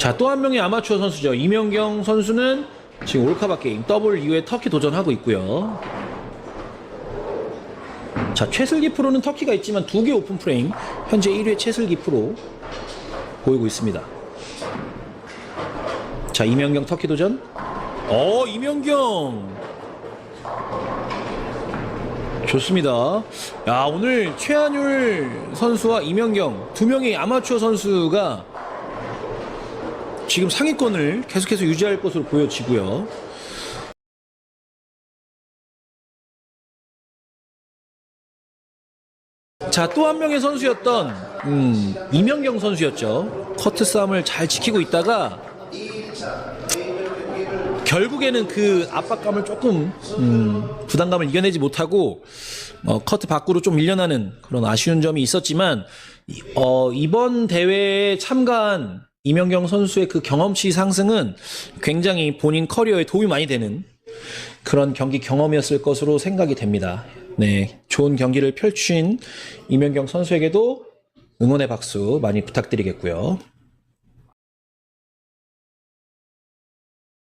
자, 또 한 명의 아마추어 선수죠. 이명경 선수는 지금 올카바 게임 더블 이후에 터키 도전하고 있고요. 자, 최슬기 프로는 터키가 있지만 두 개 오픈 프레임. 현재 1회 최슬기 프로 보이고 있습니다. 자, 이명경 터키 도전. 어, 이명경. 좋습니다. 야, 오늘 최한율 선수와 이명경 두 명의 아마추어 선수가 지금 상위권을 계속해서 유지할 것으로 보여지고요. 자, 또 한 명의 선수였던 음, 이명경 선수였죠. 커트 싸움을 잘 지키고 있다가 결국에는 그 압박감을 조금 음, 부담감을 이겨내지 못하고 어, 커트 밖으로 좀 밀려나는 그런 아쉬운 점이 있었지만 이- 어, 이번 대회에 참가한 이명경 선수의 그 경험치 상승은 굉장히 본인 커리어에 도움이 많이 되는 그런 경기 경험이었을 것으로 생각이 됩니다. 네, 좋은 경기를 펼친 이명경 선수에게도 응원의 박수 많이 부탁드리겠고요.